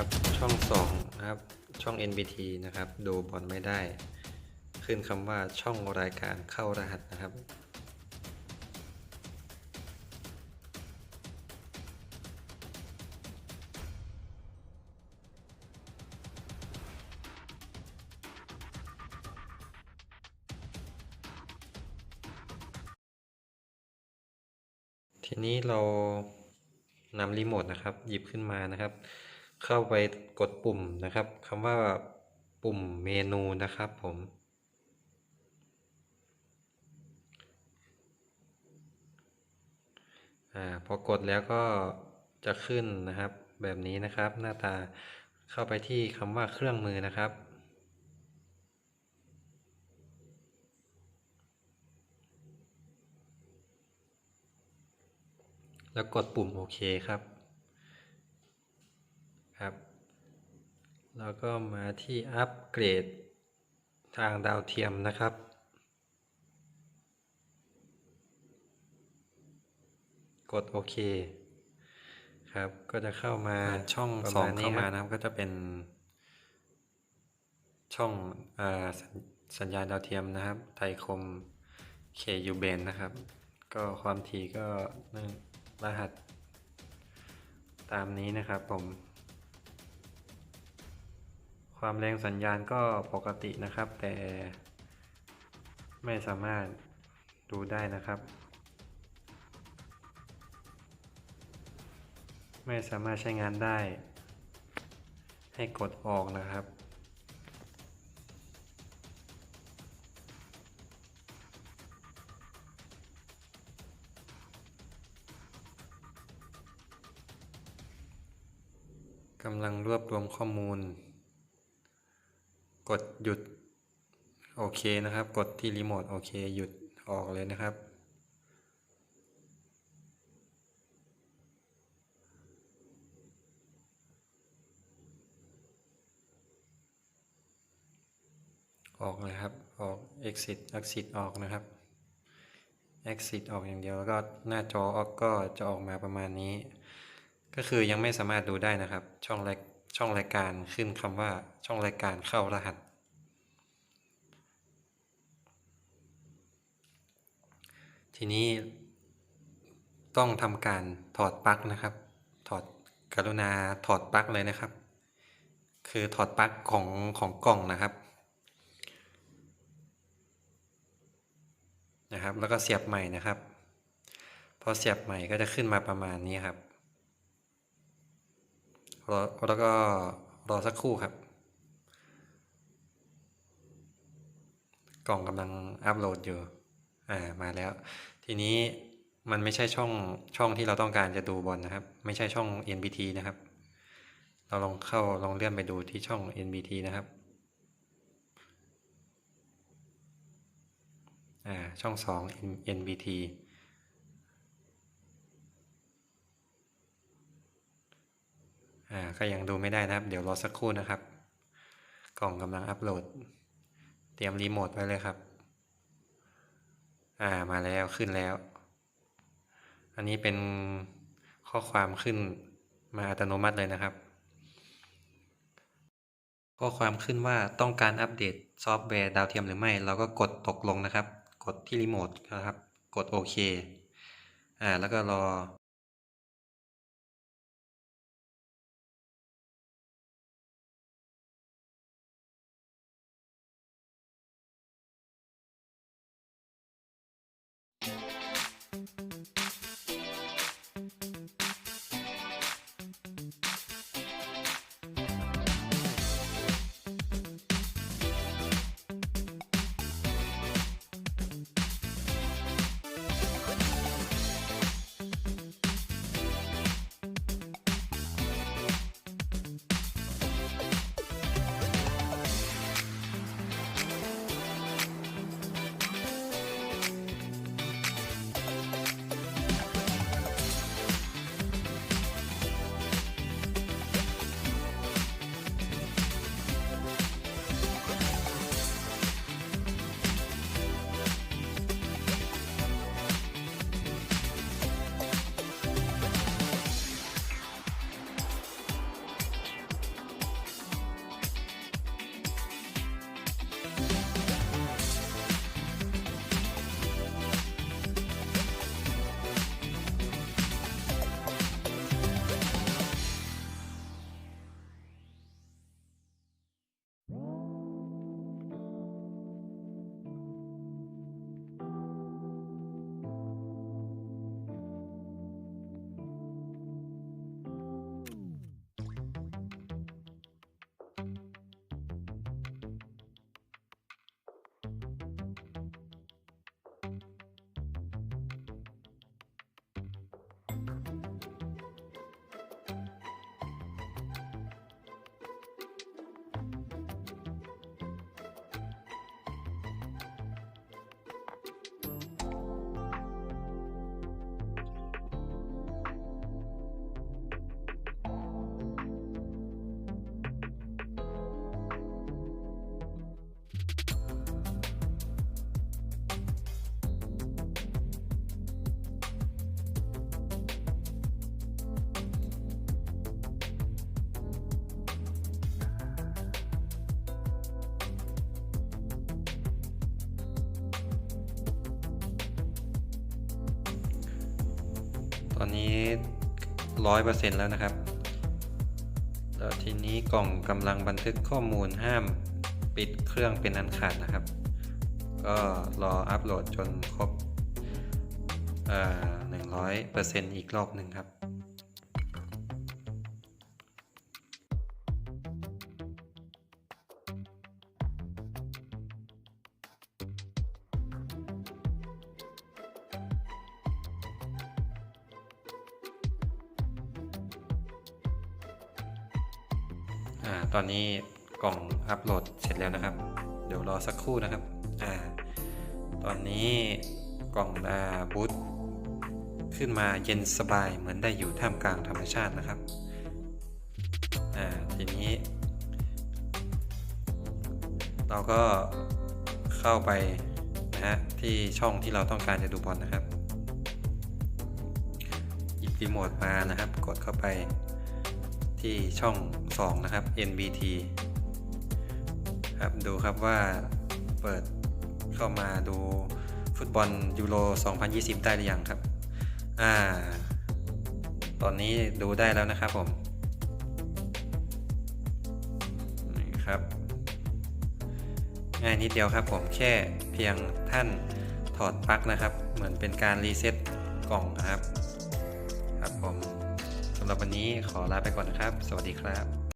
ครับ ช่องสองนะครับ ช่อง NBT นะครับ ดูบอลไม่ได้ ขึ้นคำว่าช่องรายการเข้ารหัสนะครับ ทีนี้เรานำรีโมทนะครับ หยิบขึ้นมานะครับ เข้าไปกดปุ่มนะครับคำว่าปุ่มเมนูนะครับผม อ่าพอกดแล้วก็จะขึ้นนะครับ แบบนี้นะครับ หน้าตาเข้าไปที่คำว่าเครื่องมือนะครับแล้วกดปุ่มโอเคครับครับ แล้วก็มาที่อัปเกรดทางดาวเทียมนะครับ กดโอเคครับ ก็จะเข้ามาช่องสองเข้ามานะครับก็จะเป็น ช่องอสสัญญาณดาวเทียมนะครับ ไทยคม KU b a n นนะครับ ก็ความถี่ก็รหัส ตามนี้นะครับผม ความแรงสัญญาณก็ปกตินะครับ แต่ไม่สามารถดูได้นะครับ ไม่สามารถใช้งานได้ ให้กดออกนะครับกำลังรวบรวมข้อมูล กดหยุดโอเคนะครับ กดที่รีโมทโอเคหยุดออกเลยนะครับ ออกเลยครับ ออก exit exit ออกนะครับ exit ออกอย่างเดียวแล้วก็หน้าจอออกก็จะออกมาประมาณนี้ ก็คือยังไม่สามารถดูได้นะครับ ช่องแราย ช่องรายการขึ้นคำว่าช่องรายการเข้ารหัส ทีนี้ต้องทำการถอดปลั๊กนะครับ ถอดกรุณาถอดปลั๊กเลยนะครับ คือถอดปลั๊กของของกล่องนะครับนะครับ แล้วก็เสียบใหม่นะครับ พอเสียบใหม่ก็จะขึ้นมาประมาณนี้ครับ รอแล้วก็รอสักครู่ครับ กล่องกำลังอัปโหลดอยู่ อ่า มาแล้ว ทีนี้มันไม่ใช่ช่องช่องที่เราต้องการจะดูบอลนะครับ ไม่ใช่ช่อง NBT นะครับ เราลองเข้าลองเลื่อนไปดูที่ช่อง NBT นะครับ อ่า ช่องสอง NBT อ่าก็ยังดูไม่ได้นะครับ เดี๋ยวรอสักครู่นะครับ กล่องกำลังอัปโหลด เตรียมรีโมทไว้เลยครับ อ่ามาแล้วขึ้นแล้ว อันนี้เป็นข้อความขึ้นมาอัตโนมัติเลยนะครับ ข้อความขึ้นว่าต้องการอัปเดตซอฟต์แวร์ดาวเทียมหรือไม่ เราก็กดตกลงนะครับ กดที่รีโมทนะครับ กดโอเคอ่าแล้วก็รอ ตอนนี้ร้อยเปอร์เซ็นต์แล้วนะครับ แล้วทีนี้กล่องกำลังบันทึกข้อมูลห้ามปิดเครื่องเป็นอันขาดนะครับ ก็รออัปโหลดจนครบหนึ่งร้อยเปอร์เซ็นต์อีกรอบหนึ่งครับ อ่าตอนนี้กล่องอัปโหลดเสร็จแล้วนะครับ เดี๋ยวรอสักครู่นะครับอ่าตอนนี้กล่องดาบูตขึ้นมาเย็นสบายเหมือนได้อยู่ท่ามกลางธรรมชาตินะครับอ่าทีนี้ เราก็เข้าไปนะฮะที่ช่องที่เราต้องการจะดูบอลนะครับ หยิบรีโมทมานะครับ กดเข้าไป ที่ช่อง 2 นะครับ NBT ครับดูครับว่าเปิดเข้ามาดูฟุตบอลยูโร 2020 ได้หรือยังครับ อ่า ตอนนี้ดูได้แล้วนะครับผม นี่ครับ ง่ายนิดเดียวครับผมแค่เพียงท่านถอดปลั๊กนะครับ เหมือนเป็นการรีเซ็ตกล่องนะครับำหรับวันนี้ขอลาไปก่อนนะครับ สวัสดีครับ